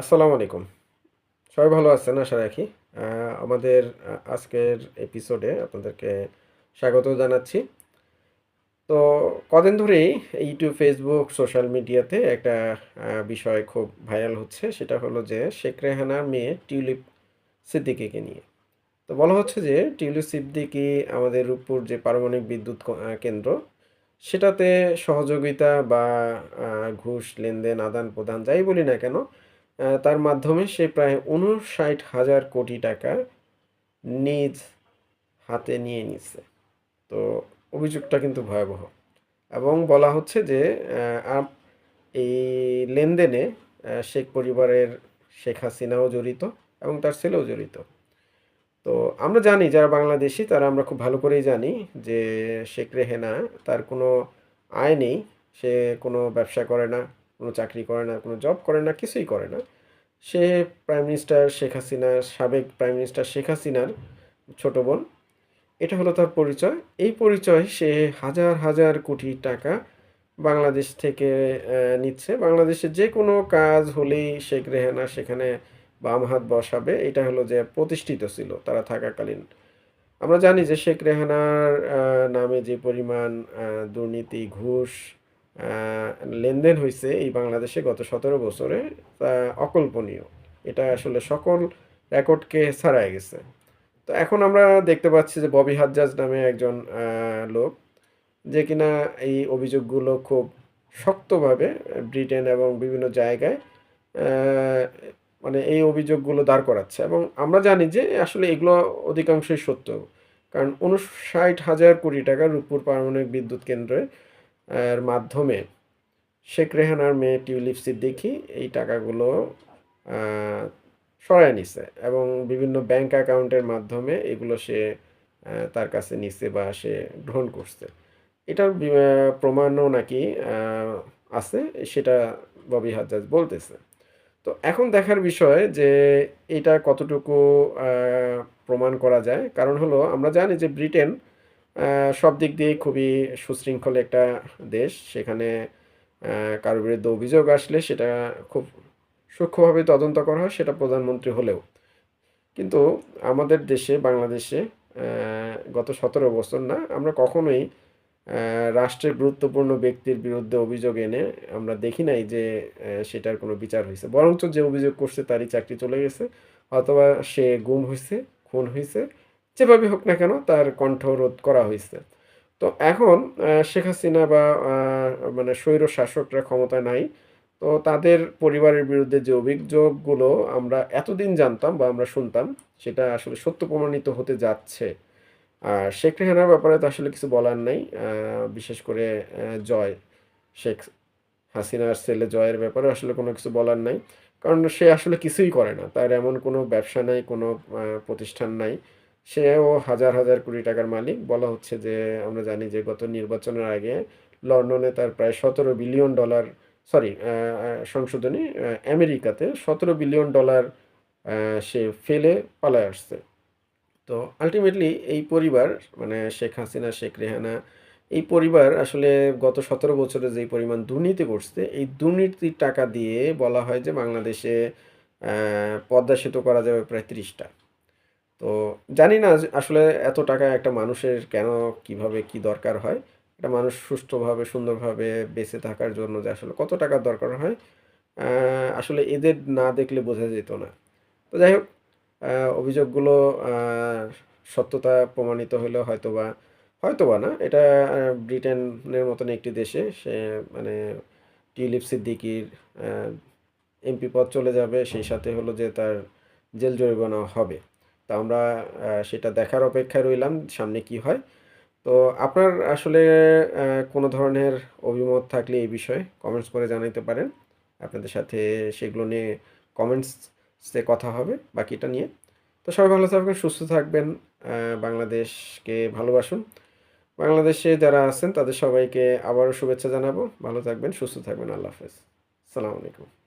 আসসালামু আলাইকুম। সবাই ভালো আছেন? আশা রাখি। আমাদের আজকের এপিসোডে আপনাদেরকে স্বাগত জানাচ্ছি। তো কদিন ধরেই ইউটিউব ফেসবুক সোশ্যাল মিডিয়াতে একটা বিষয় খুব ভাইরাল হচ্ছে। সেটা হলো যে শেখ রেহানার মেয়ে টিউলিপ সিদ্দিকিকে নিয়ে। তো বলা হচ্ছে যে টিউলিপ সিদ্দিকি আমাদের রূপপুর যে পারমাণবিক বিদ্যুৎ কেন্দ্র, সেটাতে সহযোগিতা বা ঘুষ, লেনদেন আদান প্রদান যাই বলি না কেন তার মাধ্যমে সে প্রায় উনষাট হাজার কোটি টাকা নিজ হাতে নিয়ে নিচ্ছে তো অভিযোগটা কিন্তু ভয়াবহ। এবং বলা হচ্ছে যে এই লেনদেনে শেখ পরিবারের শেখ হাসিনাও জড়িত এবং তার ছেলেও জড়িত। তো আমরা জানি, যারা বাংলাদেশি, তারা আমরা খুব ভালো করেই জানি যে শেখ রেহেনা তার কোনো আয় নেই, সে কোনো ব্যবসা করে না। কোনো চাকরি করে না, কোনো জব করে না, কিছুই করে না। সে প্রাইম মিনিস্টার শেখ হাসিনার সাবেক প্রাইম মিনিস্টার শেখ হাসিনার ছোট বোন, এটা হলো তার পরিচয়। এই পরিচয় সে হাজার হাজার কোটি টাকা বাংলাদেশ থেকে নিচ্ছে। বাংলাদেশে যে কোনো কাজ হলেই শেখ রেহানা সেখানে বাম হাত বসাবে। এটা হলো যে প্রতিষ্ঠিত ছিল, তারা থাকাকালীন। আমরা জানি যে শেখ রেহানার নামে যে পরিমাণ দুর্নীতি, ঘুষ লেনদেন হয়েছে এই বাংলাদেশে গত সতেরো বছরে, তা অকল্পনীয়। এটা আসলে সকল রেকর্ডকে ছাড়াই গেছে। তো এখন আমরা দেখতে পাচ্ছি যে ববি হাজ্জাজ নামে একজন লোক, যে কিনা এই অভিযোগগুলো খুব শক্তভাবে ব্রিটেন এবং বিভিন্ন জায়গায় মানে এই অভিযোগগুলো দাঁড় করাচ্ছে। এবং আমরা জানি যে আসলে এগুলো অধিকাংশই সত্য। কারণ উনষাট হাজার কোটি টাকা রূপপুর পারমাণবিক বিদ্যুৎ কেন্দ্রের এর মাধ্যমে শেখ রেহানার মেয়ে টিউলিপ সিদ্দিকি এই টাকাগুলো সরায় নিছে এবং বিভিন্ন ব্যাংক অ্যাকাউন্টের মাধ্যমে এগুলো সে তার কাছে নিছে বা সে গ্রহণ করছে। এটার প্রমাণও নাকি আছে, সেটা ববি হাজ্জাজ বলতেছে। তো এখন দেখার বিষয় যে এটা কতটুকু প্রমাণ করা যায়। কারণ হলো আমরা জানি যে ব্রিটেন সব দিক দিয়ে খুবই সুশৃঙ্খল একটা দেশ। সেখানে কারোর বিরুদ্ধে অভিযোগ আসলে সেটা খুব সূক্ষ্মভাবে তদন্ত করা হয়, সেটা প্রধানমন্ত্রী হলেও। কিন্তু আমাদের দেশে, বাংলাদেশে গত সতেরো বছর না, আমরা কখনোই রাষ্ট্রের গুরুত্বপূর্ণ ব্যক্তির বিরুদ্ধে অভিযোগ এনে আমরা দেখি নাই যে সেটার কোনো বিচার হয়েছে। বরঞ্চ যে অভিযোগ করছে তারই চাকরি চলে গেছে, অথবা সে গুম হয়েছে, খুন হয়েছে যেভাবে হোক না কেন তার কণ্ঠরোধ করা হয়েছে। তো এখন শেখ হাসিনা বা মানে স্বৈর শাসকরা ক্ষমতা নাই। তো তাদের পরিবারের বিরুদ্ধে যে অভিযোগগুলো আমরা এতদিন জানতাম বা আমরা শুনতাম, সেটা আসলে সত্য প্রমাণিত হতে যাচ্ছে। আর শেখ রেহানার ব্যাপারে তো আসলে কিছু বলার নাই বিশেষ করে জয়। শেখ হাসিনার ছেলে জয়ের ব্যাপারে আসলে কোনো কিছু বলার নাই। কারণ সে আসলে কিছুই করে না। তার এমন কোনো ব্যবসা নাই, কোনো প্রতিষ্ঠান নাই। সেও হাজার হাজার কোটি টাকার মালিক। বলা হচ্ছে যে, আমরা জানি যে গত নির্বাচনের আগে লন্ডনে তার প্রায় সতেরো বিলিয়ন ডলার, সরি সংশোধনী আমেরিকাতে সতেরো বিলিয়ন ডলার সে ফেলে পালায় আসছে। তো আলটিমেটলি এই পরিবার মানে শেখ হাসিনা, শেখ রেহানা, এই পরিবার আসলে গত সতেরো বছরে যেই পরিমাণ দুর্নীতি করছে, এই দুর্নীতির টাকা দিয়ে বলা হয় যে বাংলাদেশে পদ্মা সেতু করা যাবে প্রায় তিরিশটা। তো জানি না আসলে এত টাকা একটা মানুষের কেন, কীভাবে, কি দরকার হয়? একটা মানুষ সুস্থভাবে সুন্দরভাবে বেঁচে থাকার জন্য যে আসলে কত টাকার দরকার হয় আসলে এদের না দেখলে বোঝা যেত না। তো যাই হোক অভিযোগগুলো সত্যতা প্রমাণিত হলেও হয়তোবা হয়তোবা না। এটা ব্রিটেনের মতন একটি দেশে। সে মানে টিউলিপ সিদ্দিকির এমপি পদ চলে যাবে। সেই সাথে হলো যে তার জেল জরিমানা হবে। তা আমরা সেটা দেখার অপেক্ষায় রইলাম, সামনে কি হয়। তো আপনার আসলে কোনো ধরনের অভিমত থাকলে এই বিষয়ে কমেন্টস করে জানাইতে পারেন। আপনাদের সাথে সেগুলো নিয়ে কমেন্টসে কথা হবে, বাকিটা নিয়ে। তো সবাই ভালো থাকবেন, সুস্থ থাকবেন বাংলাদেশকে ভালোবাসুন। বাংলাদেশে যারা আছেন, তাদের সবাইকে আবারও শুভেচ্ছা জানাব। ভালো থাকবেন, সুস্থ থাকবেন। আল্লাহ হাফেজ। আসসালামু আলাইকুম।